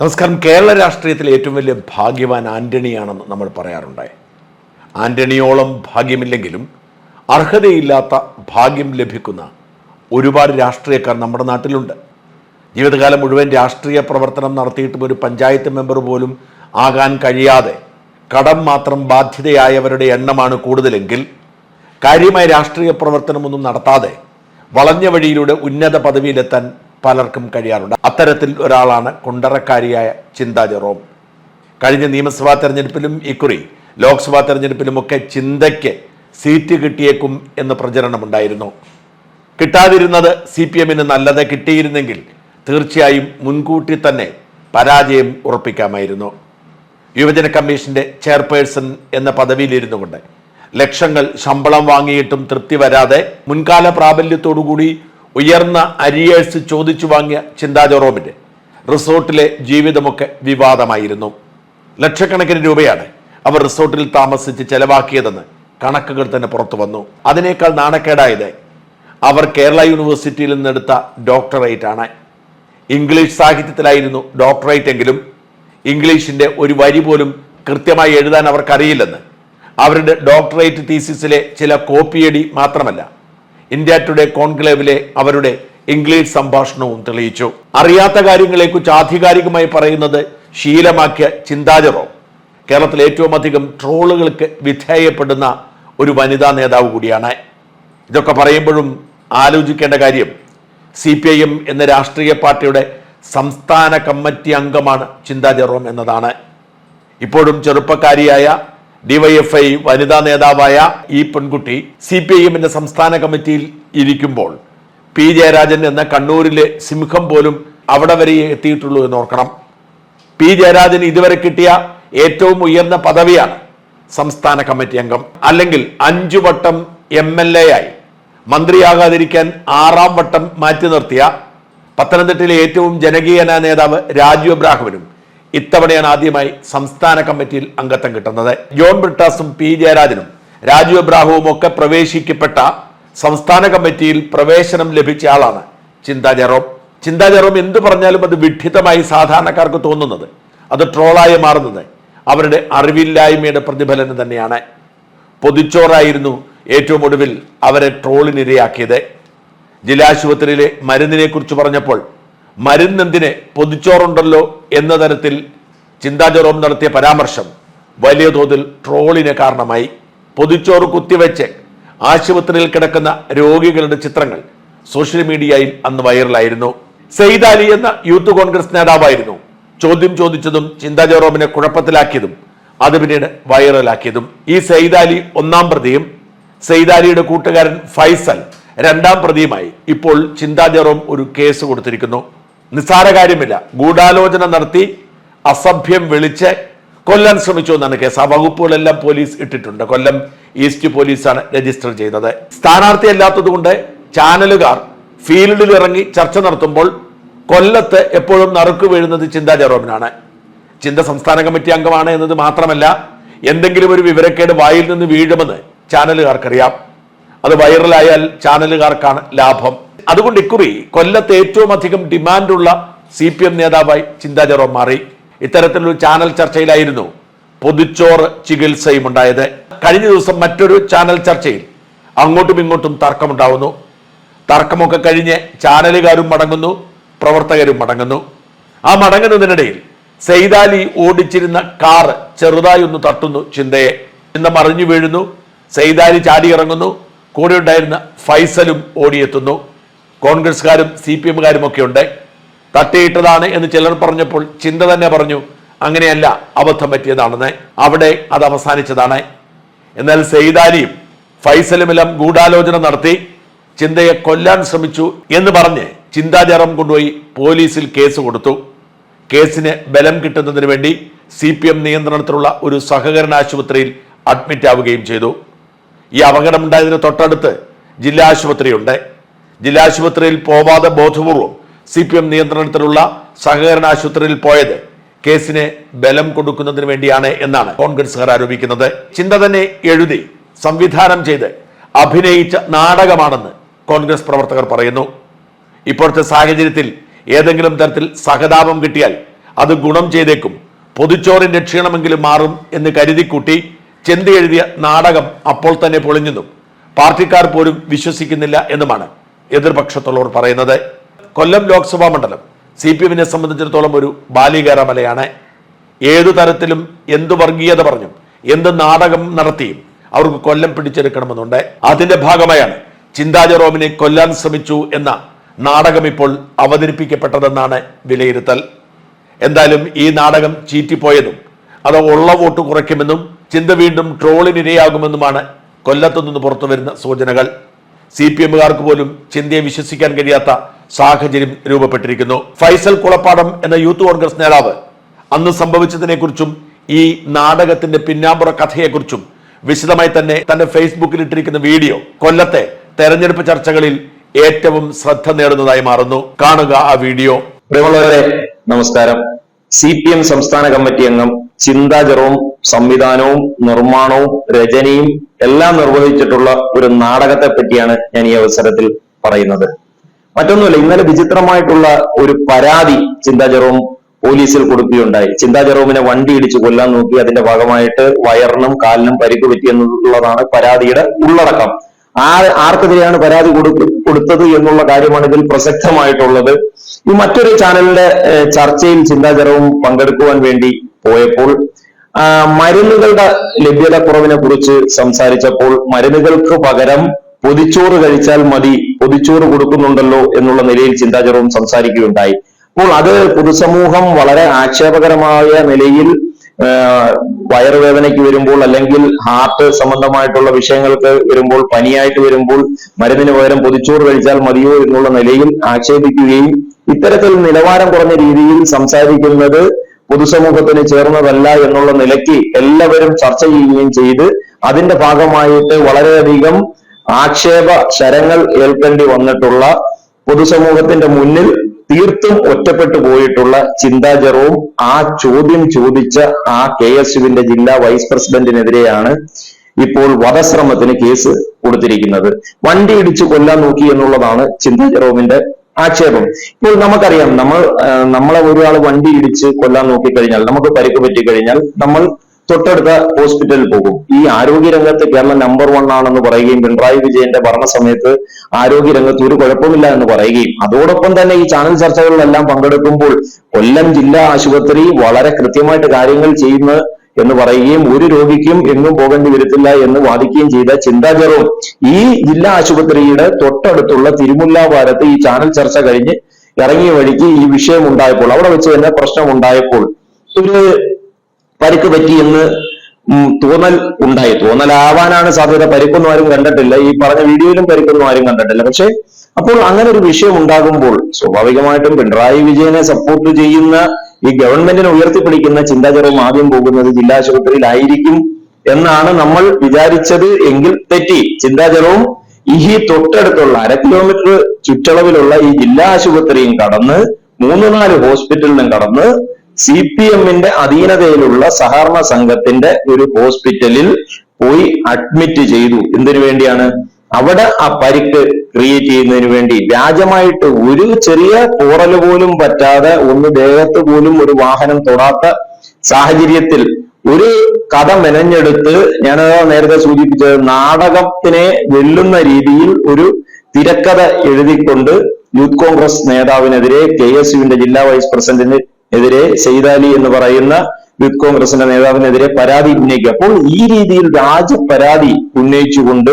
നമസ്കാരം. കേരള രാഷ്ട്രീയത്തിലെ ഏറ്റവും വലിയ ഭാഗ്യവാൻ ആന്റണിയാണെന്ന് നമ്മൾ പറയാറുണ്ടായി ആന്റണിയോളം ഭാഗ്യമില്ലെങ്കിലും അർഹതയില്ലാത്ത ഭാഗ്യം ലഭിക്കുന്ന ഒരുപാട് രാഷ്ട്രീയക്കാർ നമ്മുടെ നാട്ടിലുണ്ട്. ജീവിതകാലം മുഴുവൻ രാഷ്ട്രീയ പ്രവർത്തനം നടത്തിയിട്ടും ഒരു പഞ്ചായത്ത് മെമ്പർ പോലും ആകാൻ കഴിയാതെ കടം മാത്രം ബാധ്യതയായവരുടെ എണ്ണമാണ് കൂടുതലെങ്കിൽ കാര്യമായ രാഷ്ട്രീയ പ്രവർത്തനമൊന്നും നടത്താതെ വളഞ്ഞ വഴിയിലൂടെ ഉന്നത പദവിയിലെത്താൻ പലർക്കും കഴിയാറുണ്ട്. അത്തരത്തിൽ ഒരാളാണ് കുണ്ടറക്കാരിയായ ചിന്താ ജെറോം. കഴിഞ്ഞ നിയമസഭാ തെരഞ്ഞെടുപ്പിലും ഇക്കുറി ലോക്സഭാ തെരഞ്ഞെടുപ്പിലുമൊക്കെ ചിന്തയ്ക്ക് സീറ്റ് കിട്ടിയേക്കും എന്ന് പ്രചരണമുണ്ടായിരുന്നു. കിട്ടാതിരുന്നത് സി പി എമ്മിന് നല്ലത് കിട്ടിയിരുന്നെങ്കിൽ തീർച്ചയായും മുൻകൂട്ടി തന്നെ പരാജയം ഉറപ്പിക്കാമായിരുന്നു. യുവജന കമ്മീഷന്റെ ചെയർപേഴ്സൺ എന്ന പദവിയിലിരുന്നു കൊണ്ട് ലക്ഷങ്ങൾ ശമ്പളം വാങ്ങിയിട്ടും തൃപ്തി വരാതെ മുൻകാല പ്രാബല്യത്തോടുകൂടി ഉയർന്ന അരിയേഴ്സ് ചോദിച്ചു വാങ്ങിയ ചിന്താ ജെറോമിന്റെ റിസോർട്ടിലെ ജീവിതമൊക്കെ വിവാദമായിരുന്നു. ലക്ഷക്കണക്കിന് രൂപയാണ് അവർ റിസോർട്ടിൽ താമസിച്ച് ചെലവാക്കിയതെന്ന് കണക്കുകൾ തന്നെ പുറത്തു വന്നു. അതിനേക്കാൾ നാണക്കേടായത് അവർ കേരള യൂണിവേഴ്സിറ്റിയിൽ നിന്നെടുത്ത ഡോക്ടറേറ്റ് ആണ്. ഇംഗ്ലീഷ് സാഹിത്യത്തിലായിരുന്നു ഡോക്ടറേറ്റ് എങ്കിലും ഇംഗ്ലീഷിന്റെ ഒരു വരി പോലും കൃത്യമായി എഴുതാൻ അവർക്കറിയില്ലെന്ന്. അവരുടെ ഡോക്ടറേറ്റ് തീസിസിലെ ചില കോപ്പിയടി മാത്രമല്ല ഇന്ത്യ ടുഡേ കോൺക്ലേവിലെ അവരുടെ ഇംഗ്ലീഷ് സംഭാഷണവും തെളിയിച്ചു. അറിയാത്ത കാര്യങ്ങളെക്കുറിച്ച് ആധികാരികമായി പറയുന്നത് ശീലമാക്കിയ ചിന്താജറോ കേരളത്തിൽ ഏറ്റവും അധികം ട്രോളുകൾക്ക് വിധേയപ്പെടുന്ന ഒരു വനിതാ നേതാവ് കൂടിയാണ്. ഇതൊക്കെ പറയുമ്പോഴും ആലോചിക്കേണ്ട കാര്യം സി പി ഐ എം എന്ന രാഷ്ട്രീയ പാർട്ടിയുടെ സംസ്ഥാന കമ്മിറ്റി അംഗമാണ് ചിന്താ ജെറോം എന്നതാണ്. ഇപ്പോഴും ചെറുപ്പക്കാരിയായ ഡിവൈഎഫ്ഐ വനിതാ നേതാവായ ഈ പെൺകുട്ടി സി പി ഐ എമ്മിന്റെ സംസ്ഥാന കമ്മിറ്റിയിൽ ഇരിക്കുമ്പോൾ പി ജയരാജൻ എന്ന കണ്ണൂരിലെ സിംഹം പോലും അവിടെ വരെ എത്തിയിട്ടുള്ളൂ എന്ന് ഓർക്കണം പി ജയരാജൻ ഇതുവരെ കിട്ടിയ ഏറ്റവും ഉയർന്ന പദവിയാണ് സംസ്ഥാന കമ്മിറ്റി അംഗം. അല്ലെങ്കിൽ അഞ്ചു വട്ടം എം എൽ എ ആയി. മന്ത്രിയാകാതിരിക്കാൻ ആറാം വട്ടം മാറ്റി നിർത്തിയ പത്തനംതിട്ടയിലെ ഏറ്റവും ജനകീയനായ നേതാവ് രാജു അബ്രാഹുവിനും ഇത്തവണയാണ് ആദ്യമായി സംസ്ഥാന കമ്മിറ്റിയിൽ അംഗത്വം കിട്ടുന്നത്. ജോൺ ബ്രിട്ടാസും പി ജയരാജനും രാജു അബ്രാഹുവും ഒക്കെ പ്രവേശിക്കപ്പെട്ട സംസ്ഥാന കമ്മിറ്റിയിൽ പ്രവേശനം ലഭിച്ച ആളാണ് ചിന്താ ജെറോം ചിന്താ ജെറോം എന്ത് പറഞ്ഞാലും അത് വിഡ്ഢിതമായി സാധാരണക്കാർക്ക് തോന്നുന്നത് അത് ട്രോളായി മാറുന്നത് അവരുടെ അറിവില്ലായ്മയുടെ പ്രതിഫലനം തന്നെയാണ്. പൊതിച്ചോറായിരുന്നു ഏറ്റവും ഒടുവിൽ അവരെ ട്രോളിനിരയാക്കിയത്. ജില്ലാശുപത്രിയിലെ മരുന്നിനെ കുറിച്ച് പറഞ്ഞപ്പോൾ മരുന്നെന്തിന് പൊതിച്ചോറുണ്ടല്ലോ എന്ന തരത്തിൽ ചിന്താ ജെറോം നടത്തിയ പരാമർശം വലിയ തോതിൽ ട്രോളിന് കാരണമായി. പൊതിച്ചോറ് കുത്തിവെച്ച് ആശുപത്രിയിൽ കിടക്കുന്ന രോഗികളുടെ ചിത്രങ്ങൾ സോഷ്യൽ മീഡിയയിൽ അന്ന് വൈറലായിരുന്നു. സെയ്ദ് അലി എന്ന യൂത്ത് കോൺഗ്രസ് നേതാവായിരുന്നു. ചോദ്യം ചോദിച്ചതും ചിന്താ ജെറോമിനെ കുഴപ്പത്തിലാക്കിയതും അത് പിന്നീട് വൈറലാക്കിയതും. ഈ സെയ്ദ് അലി ഒന്നാം പ്രതിയും സെയ്ദ് അലിയുടെ കൂട്ടുകാരൻ ഫൈസൽ രണ്ടാം പ്രതിയുമായി ഇപ്പോൾ ചിന്താ ജെറോം ഒരു കേസ് കൊടുത്തിരിക്കുന്നു. നിസ്സാര കാര്യമില്ല. ഗൂഢാലോചന നടത്തി അസഭ്യം വിളിച്ച് കൊല്ലാൻ ശ്രമിച്ചു എന്നാണ് കേസ്. ആ വകുപ്പുകളെല്ലാം പോലീസ് ഇട്ടിട്ടുണ്ട്. കൊല്ലം ഈസ്റ്റ് പോലീസാണ് രജിസ്റ്റർ ചെയ്തത്. സ്ഥാനാർത്ഥി അല്ലാത്തതുകൊണ്ട് ചാനലുകാർ ഫീൽഡിൽ ഇറങ്ങി ചർച്ച നടത്തുമ്പോൾ കൊല്ലത്ത് എപ്പോഴും നറുക്ക് വീഴുന്നത് ചിന്താ ജെറോമിനാണ് ചിന്ത സംസ്ഥാന കമ്മിറ്റി അംഗമാണ് എന്നത് മാത്രമല്ല എന്തെങ്കിലും ഒരു വിവരക്കേട് വായിൽ നിന്ന് വീഴുമെന്ന് ചാനലുകാർക്കറിയാം. അത് വൈറലായാൽ ചാനലുകാർക്കാണ് ലാഭം. അതുകൊണ്ട് ഇക്കുറി കൊല്ലത്ത് ഏറ്റവും അധികം ഡിമാൻഡുള്ള സി പി എം നേതാവായി ചിന്താ ജെറോം മാറി. ഇത്തരത്തിലൊരു ചാനൽ ചർച്ചയിലായിരുന്നു പൊതിച്ചോറ് ചികിത്സയും ഉണ്ടായത്. കഴിഞ്ഞ ദിവസം മറ്റൊരു ചാനൽ ചർച്ചയിൽ അങ്ങോട്ടും ഇങ്ങോട്ടും തർക്കമുണ്ടാവുന്നു. തർക്കമൊക്കെ കഴിഞ്ഞ് ചാനലുകാരും മടങ്ങുന്നു പ്രവർത്തകരും മടങ്ങുന്നു. ആ മടങ്ങുന്നതിനിടയിൽ സെയ്താലി ഓടിച്ചിരുന്ന കാർ ചെറുതായി ഒന്ന് തട്ടുന്നു ചിന്തയെ. ചിന്ത മറിഞ്ഞു വീഴുന്നു. സെയ്താലി ചാടിയിറങ്ങുന്നു. കൂടെ ഉണ്ടായിരുന്ന ഫൈസലും ഓടിയെത്തുന്നു. കോൺഗ്രസ്സുകാരും സി പി എമ്മുകാരും ഒക്കെ ഉണ്ട്. തട്ടിയിട്ടതാണ് എന്ന് ചിലർ പറഞ്ഞപ്പോൾ ചിന്ത തന്നെ പറഞ്ഞു അങ്ങനെയല്ല അബദ്ധം പറ്റിയതാണെന്ന്. അവിടെ അത് അവസാനിച്ചതാണ്. എന്നാൽ സെയ്താലിയും ഫൈസലുമെല്ലാം ഗൂഢാലോചന നടത്തി ചിന്തയെ കൊല്ലാൻ ശ്രമിച്ചു എന്ന് പറഞ്ഞ് ചിന്താചാരം കൊണ്ടുപോയി പോലീസിൽ കേസ് കൊടുത്തു. കേസിന് ബലം കിട്ടുന്നതിന് വേണ്ടി സി പി എം നിയന്ത്രണത്തിലുള്ള ഒരു സഹകരണ ആശുപത്രിയിൽ അഡ്മിറ്റ് ആവുകയും ചെയ്തു. ഈ അപകടമുണ്ടായതിന് തൊട്ടടുത്ത് ജില്ലാ ആശുപത്രിയുണ്ട്. ജില്ലാ ആശുപത്രിയിൽ പോവാതെ ബോധപൂർവം സി പി എം നിയന്ത്രണത്തിലുള്ള സഹകരണ ആശുപത്രിയിൽ പോയത് കേസിന് ബലം കൊടുക്കുന്നതിന് വേണ്ടിയാണ് എന്നാണ് കോൺഗ്രസുകാർ ആരോപിക്കുന്നത്. ചിന്ത തന്നെ എഴുതി സംവിധാനം ചെയ്ത് അഭിനയിച്ച നാടകമാണെന്ന് കോൺഗ്രസ് പ്രവർത്തകർ പറയുന്നു. ഇപ്പോഴത്തെ സാഹചര്യത്തിൽ ഏതെങ്കിലും തരത്തിൽ സഹതാപം കിട്ടിയാൽ അത് ഗുണം ചെയ്തേക്കും. പൊതുച്ചോറിന്റെ ക്ഷീണമെങ്കിലും മാറും എന്ന് കരുതിക്കൂട്ടി ചെന്തി എഴുതിയ നാടകം അപ്പോൾ തന്നെ പൊളിഞ്ഞെന്നും പാർട്ടിക്കാർ പോലും വിശ്വസിക്കുന്നില്ല എന്നുമാണ് എതിർപക്ഷത്തുള്ളവർ പറയുന്നത്. കൊല്ലം ലോക്സഭാ മണ്ഡലം സി പി എമ്മിനെ സംബന്ധിച്ചിടത്തോളം ഒരു ബാലികാരമലയാണ്. ഏതു തരത്തിലും എന്ത് വർഗീയത പറഞ്ഞും എന്ത് നാടകം നടത്തിയും അവർക്ക് കൊല്ലം പിടിച്ചെടുക്കണമെന്നുണ്ട്. അതിന്റെ ഭാഗമായാണ് ചിന്താ ജെറോമിനെ കൊല്ലാൻ ശ്രമിച്ചു എന്ന നാടകം ഇപ്പോൾ അവതരിപ്പിക്കപ്പെട്ടതെന്നാണ് വിലയിരുത്തൽ. എന്തായാലും ഈ നാടകം ചീറ്റിപ്പോയതും അത് ഉള്ള വോട്ട് കുറയ്ക്കുമെന്നും ചിന്ത വീണ്ടും ട്രോളിനിരയാകുമെന്നുമാണ് കൊല്ലത്തു നിന്ന് പുറത്തു വരുന്ന സൂചനകൾ. സി പി എമ്മുകാർക്ക് പോലും ചിന്തയെ വിശ്വസിക്കാൻ കഴിയാത്ത സാഹചര്യം രൂപപ്പെട്ടിരിക്കുന്നു. ഫൈസൽ കുളപ്പാടം എന്ന യൂത്ത് കോൺഗ്രസ് നേതാവ് അന്ന് സംഭവിച്ചതിനെക്കുറിച്ചും ഈ നാടകത്തിന്റെ പിന്നാമ്പുറ കഥയെക്കുറിച്ചും വിശദമായി തന്നെ തന്റെ ഫേസ്ബുക്കിൽ ഇട്ടിരിക്കുന്ന വീഡിയോ കൊല്ലത്തെ തെരഞ്ഞെടുപ്പ് ചർച്ചകളിൽ ഏറ്റവും ശ്രദ്ധ നേടുന്നതായി മാറുന്നു. കാണുക ആ വീഡിയോ. നമസ്കാരം. സി പി എം സംസ്ഥാന കമ്മിറ്റി അംഗം ചിന്താ ജെറോം സംവിധാനവും നിർമ്മാണവും രചനയും എല്ലാം നിർവഹിച്ചിട്ടുള്ള ഒരു നാടകത്തെ പറ്റിയാണ് ഞാൻ ഈ അവസരത്തിൽ പറയുന്നത്. മറ്റൊന്നുമില്ല ഇന്നലെ വിചിത്രമായിട്ടുള്ള ഒരു പരാതി ചിന്താചരവും പോലീസിൽ കൊടുക്കുകയുണ്ടായി. ചിന്താ ജെറോമിനെ വണ്ടി ഇടിച്ച് കൊല്ലാൻ നോക്കി അതിന്റെ ഭാഗമായിട്ട് വയറിനും കാലിനും പരിക്ക് പറ്റി എന്നുള്ളതാണ് പരാതിയുടെ ഉള്ളടക്കം. ആ ആർക്കെതിരെയാണ് പരാതി കൊടുത്തത് എന്നുള്ള കാര്യമാണ് ഇതിൽ പ്രസക്തമായിട്ടുള്ളത്. ഈ മറ്റൊരു ചാനലിന്റെ ചർച്ചയിൽ ചിന്താചരവും പങ്കെടുക്കുവാൻ വേണ്ടി പോയപ്പോൾ മരുന്നുകളുടെ ലഭ്യത കുറവിനെ കുറിച്ച് സംസാരിച്ചപ്പോൾ മരുന്നുകൾക്ക് പകരം പൊതിച്ചോറ് കഴിച്ചാൽ മതി പൊതിച്ചോറ് കൊടുക്കുന്നുണ്ടല്ലോ എന്നുള്ള നിലയിൽ ചിന്താചരവും സംസാരിക്കുകയുണ്ടായി. അപ്പോൾ അത് പൊതുസമൂഹം വളരെ ആക്ഷേപകരമായ നിലയിൽ വയറുവേദനയ്ക്ക് വരുമ്പോൾ അല്ലെങ്കിൽ ഹാർട്ട് സംബന്ധമായിട്ടുള്ള വിഷയങ്ങൾക്ക് വരുമ്പോൾ പനിയായിട്ട് വരുമ്പോൾ മരുന്നിന് പകരം പൊതിച്ചോറ് കഴിച്ചാൽ മതിയോ എന്നുള്ള നിലയിൽ ആക്ഷേപിക്കുകയും ഇത്തരത്തിൽ നിലവാരം കുറഞ്ഞ രീതിയിൽ സംസാരിക്കുന്നത് പൊതുസമൂഹത്തിന് ചേർന്നതല്ല എന്നുള്ള നിലയ്ക്ക് എല്ലാവരും ചർച്ച ചെയ്യുകയും ചെയ്ത് അതിന്റെ ഭാഗമായിട്ട് വളരെയധികം ആക്ഷേപ ശരങ്ങൾ ഏൽക്കേണ്ടി വന്നിട്ടുള്ള പൊതുസമൂഹത്തിന്റെ മുന്നിൽ തീർത്തും ഒറ്റപ്പെട്ടു പോയിട്ടുള്ള ചിന്താജറവും ആ ചോദ്യം ചോദിച്ച ആ കെ എസ് യുവിന്റെ ജില്ലാ വൈസ് പ്രസിഡന്റിനെതിരെയാണ് ഇപ്പോൾ വധശ്രമത്തിന് കേസ് കൊടുത്തിരിക്കുന്നത്. വണ്ടി ഇടിച്ചു കൊല്ലാൻ നോക്കി എന്നുള്ളതാണ് ചിന്താ ജെറോമിന്റെ ആക്ഷേപം. ഇപ്പോൾ നമുക്കറിയാം നമ്മൾ നമ്മളെ ഒരാൾ വണ്ടി ഇടിച്ച് കൊല്ലാൻ നോക്കിക്കഴിഞ്ഞാൽ നമുക്ക് പരിക്ക് പറ്റിക്കഴിഞ്ഞാൽ നമ്മൾ തൊട്ടടുത്ത ഹോസ്പിറ്റലിൽ പോകും. ഈ ആരോഗ്യ ആരോഗ്യരംഗത്ത് കേരളം നമ്പർ വൺ ആണെന്ന് പറയുകയും പിണറായി വിജയന്റെ ഭരണ ഭരണസമയത്ത് ആരോഗ്യരംഗത്ത് ഒരു കുഴപ്പമില്ല എന്ന് പറയുകയും അതോടൊപ്പം തന്നെ ഈ ചാനൽ ചർച്ചകളിലെല്ലാം പങ്കെടുക്കുമ്പോൾ കൊല്ലം ജില്ലാ ആശുപത്രി വളരെ കൃത്യമായിട്ട് കാര്യങ്ങൾ ചെയ്യുന്ന എന്ന് പറയുകയും ഒരു രോഗിക്കും എങ്ങും പോകേണ്ടി വരത്തില്ല എന്ന് വാദിക്കുകയും ചെയ്ത ചിന്താജറും ഈ ജില്ലാ ആശുപത്രിയുടെ തൊട്ടടുത്തുള്ള തിരുമുല്ലാവാരത്ത് ഈ ചാനൽ ചർച്ച കഴിഞ്ഞ് ഇറങ്ങിയ വഴിക്ക് ഈ വിഷയം ഉണ്ടായപ്പോൾ അവിടെ വെച്ച് തന്നെ പ്രശ്നം ഉണ്ടായപ്പോൾ ഒരു പരിക്ക് പറ്റിയെന്ന് തോന്നൽ ഉണ്ടായി. തോന്നലാവാനാണ് സാധ്യത. പരിക്കൊന്നും ആരും കണ്ടിട്ടില്ല. ഈ പറഞ്ഞ വീഡിയോയിലും പരിക്കൊന്നും ആരും കണ്ടിട്ടില്ല. പക്ഷെ അപ്പോൾ അങ്ങനെ ഒരു വിഷയം ഉണ്ടാകുമ്പോൾ സ്വാഭാവികമായിട്ടും പിണറായി വിജയനെ സപ്പോർട്ട് ചെയ്യുന്ന ഈ ഗവൺമെന്റിനെ ഉയർത്തിപ്പിടിക്കുന്ന ചിന്താചരവും ആദ്യം പോകുന്നത് ജില്ലാ ആശുപത്രിയിലായിരിക്കും എന്നാണ് നമ്മൾ വിചാരിച്ചത് എങ്കിൽ തെറ്റി. ചിന്താചരവും ഈ തൊട്ടടുത്തുള്ള അര കിലോമീറ്റർ ചുറ്റളവിലുള്ള ഈ ജില്ലാ ആശുപത്രിയും കടന്ന് മൂന്ന് നാല് ഹോസ്പിറ്റലിനും കടന്ന് സി പി എമ്മിന്റെ അധീനതയിലുള്ള സഹകരണ സംഘത്തിന്റെ ഒരു ഹോസ്പിറ്റലിൽ പോയി അഡ്മിറ്റ് ചെയ്തു. എന്തിനു വേണ്ടിയാണ്? അവിടെ ആ പരിക്ക് ക്രിയേറ്റ് ചെയ്യുന്നതിന് വേണ്ടി വ്യാജമായിട്ട് ഒരു ചെറിയ പോറൽ പോലും പറ്റാതെ ഒന്ന് ദേഹത്ത് പോലും ഒരു വാഹനം തൊടാത്ത സാഹചര്യത്തിൽ ഒരു കഥ മെനഞ്ഞെടുത്ത് ഞാൻ നേരത്തെ സൂചിപ്പിച്ചത് നാടകത്തിനെ വെല്ലുന്ന രീതിയിൽ ഒരു തിരക്കഥ എഴുതിക്കൊണ്ട് യൂത്ത് കോൺഗ്രസ് നേതാവിനെതിരെ കെ എസ് യുവിന്റെ ജില്ലാ വൈസ് പ്രസിഡന്റിനെതിരെ സെയ്താലി എന്ന് പറയുന്ന യൂത്ത് കോൺഗ്രസിന്റെ നേതാവിനെതിരെ പരാതി ഉന്നയിക്കുക. അപ്പോൾ ഈ രീതിയിൽ വ്യാജ പരാതി ഉന്നയിച്ചുകൊണ്ട്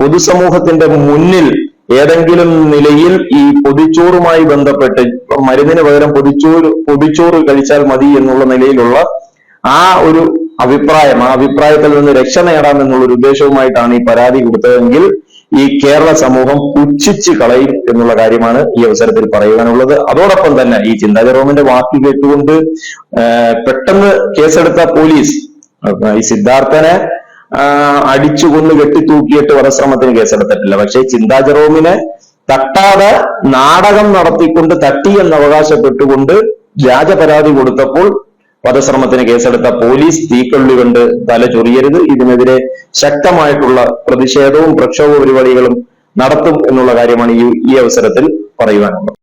പൊതുസമൂഹത്തിന്റെ മുന്നിൽ ഏതെങ്കിലും നിലയിൽ ഈ പൊതിച്ചോറുമായി ബന്ധപ്പെട്ട് മരുന്നിന് പകരം പൊതിച്ചോറ് പൊതിച്ചോറ് കഴിച്ചാൽ മതി എന്നുള്ള നിലയിലുള്ള ആ ഒരു അഭിപ്രായം ആ അഭിപ്രായത്തിൽ നിന്ന് രക്ഷ നേടാം എന്നുള്ള ഒരു ഉദ്ദേശവുമായിട്ടാണ് ഈ പരാതി കൊടുത്തതെങ്കിൽ ഈ കേരള സമൂഹം പുച്ഛിച്ച് കളയും എന്നുള്ള കാര്യമാണ് ഈ അവസരത്തിൽ പറയുവാനുള്ളത്. അതോടൊപ്പം തന്നെ ഈ ചിന്താ ജെറോമിന്റെ വാക്ക് കേട്ടുകൊണ്ട് പെട്ടെന്ന് കേസെടുത്ത പോലീസ് ഈ സിദ്ധാർത്ഥനെ അടിച്ചു കൊന്ന് കെട്ടിത്തൂക്കിയിട്ട് വധശ്രമത്തിന് കേസെടുത്തിട്ടില്ല. പക്ഷേ ചിന്താ ജെറോമിനെ തട്ടാതെ നാടകം നടത്തിക്കൊണ്ട് തട്ടി എന്ന് അവകാശപ്പെട്ടുകൊണ്ട് വ്യാജ പരാതി കൊടുത്തപ്പോൾ വധശ്രമത്തിന് കേസെടുത്ത പോലീസ് തീക്കൊള്ളി കൊണ്ട് തല ചൊറിയരുത്. ഇതിനെതിരെ ശക്തമായിട്ടുള്ള പ്രതിഷേധവും പ്രക്ഷോഭ പരിപാടികളും നടത്തും എന്നുള്ള കാര്യമാണ് ഈ ഈ അവസരത്തിൽ പറയുവാനുള്ളത്.